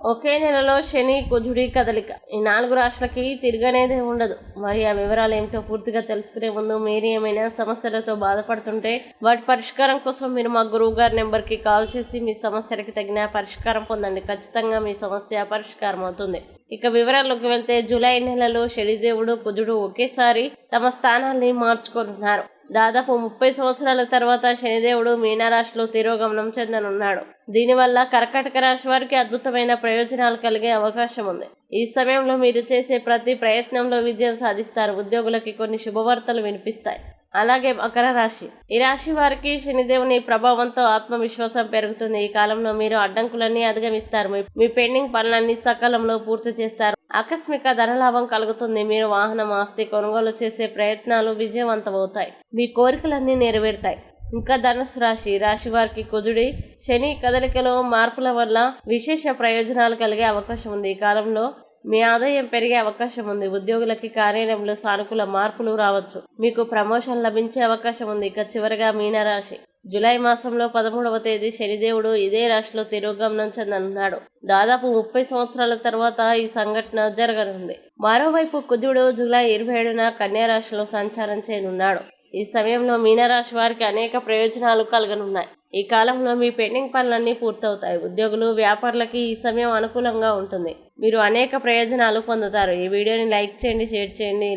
ఒకే నెలలో శని కుజుడి కదలిక ఈ నాలుగు రాష్ట్రాలకి తిరగనేదే ఉండదు. మరి ఆ వివరాలు ఏమిటో పూర్తిగా తెలుసుకునే ముందు మీరు ఏమైనా సమస్యలతో బాధపడుతుంటే వాటి పరిష్కారం కోసం మీరు మా గురువు గారి నెంబర్కి కాల్ చేసి మీ సమస్యలకి తగిన పరిష్కారం పొందండి. ఖచ్చితంగా మీ సమస్య పరిష్కారం అవుతుంది. ఇక వివరాల్లోకి వెళ్తే జూలై నెలలో శనిదేవుడు కుజుడు ఒకేసారి తమ స్థానాన్ని మార్చుకుంటున్నారు. దాదాపు ముప్పై సంవత్సరాల తర్వాత శనిదేవుడు మీనరాశిలో తిరోగమనం చెందనున్నాడు. దీనివల్ల కర్కాటక రాశి వారికి అద్భుతమైన ప్రయోజనాలు కలిగే అవకాశం ఉంది. ఈ సమయంలో మీరు చేసే ప్రతి ప్రయత్నంలో విజయం సాధిస్తారు. ఉద్యోగులకి కొన్ని శుభవార్తలు వినిపిస్తాయి. అలాగే మకర రాశి. ఈ రాశి వారికి శనిదేవుని ప్రభావంతో ఆత్మవిశ్వాసం పెరుగుతుంది. ఈ కాలంలో మీరు అడ్డంకులన్నీ అధిగమిస్తారు. మీ- మీ పెండింగ్ పనులన్నీ సకాలంలో పూర్తి చేస్తారు. ఆకస్మిక ధనలాభం కలుగుతుంది. మీరు వాహనం ఆస్తి కొనుగోలు చేసే ప్రయత్నాలు విజయవంతమవుతాయి. మీ కోరికలన్నీ నెరవేరుతాయి. ఇంకా ధనుసు రాశి రాశి వారికి కుదుడి శని కదలికలో మార్పుల వల్ల విశేష ప్రయోజనాలు కలిగే అవకాశం ఉంది. ఈ కాలంలో మీ ఆదాయం పెరిగే అవకాశం ఉంది. ఉద్యోగులకి కార్యాలయంలో సానుకూల మార్పులు రావచ్చు. మీకు ప్రమోషన్ లభించే అవకాశం ఉంది. ఇక చివరిగా మీనరాశి. జూలై మాసంలో పదమూడవ తేదీ శనిదేవుడు ఇదే రాశిలో తిరోగమనం చెందనున్నాడు దాదాపు ముప్పై సంవత్సరాల తర్వాత ఈ సంఘటన జరగనుంది. మరోవైపు కుజుడు జూలై ఇరవై ఏడున కన్యా రాశిలో సంచారం చేయనున్నాడు. ఈ సమయంలో మీనరాశి వారికి అనేక ప్రయోజనాలు కలగనున్నాయి. ఈ కాలంలో మీ పెండింగ్ పనులన్నీ పూర్తవుతాయి. ఉద్యోగులు వ్యాపారులకి ఈ సమయం అనుకూలంగా ఉంటుంది. మీరు అనేక ప్రయోజనాలు పొందుతారు. ఈ వీడియోని లైక్ చేయండి షేర్ చేయండి.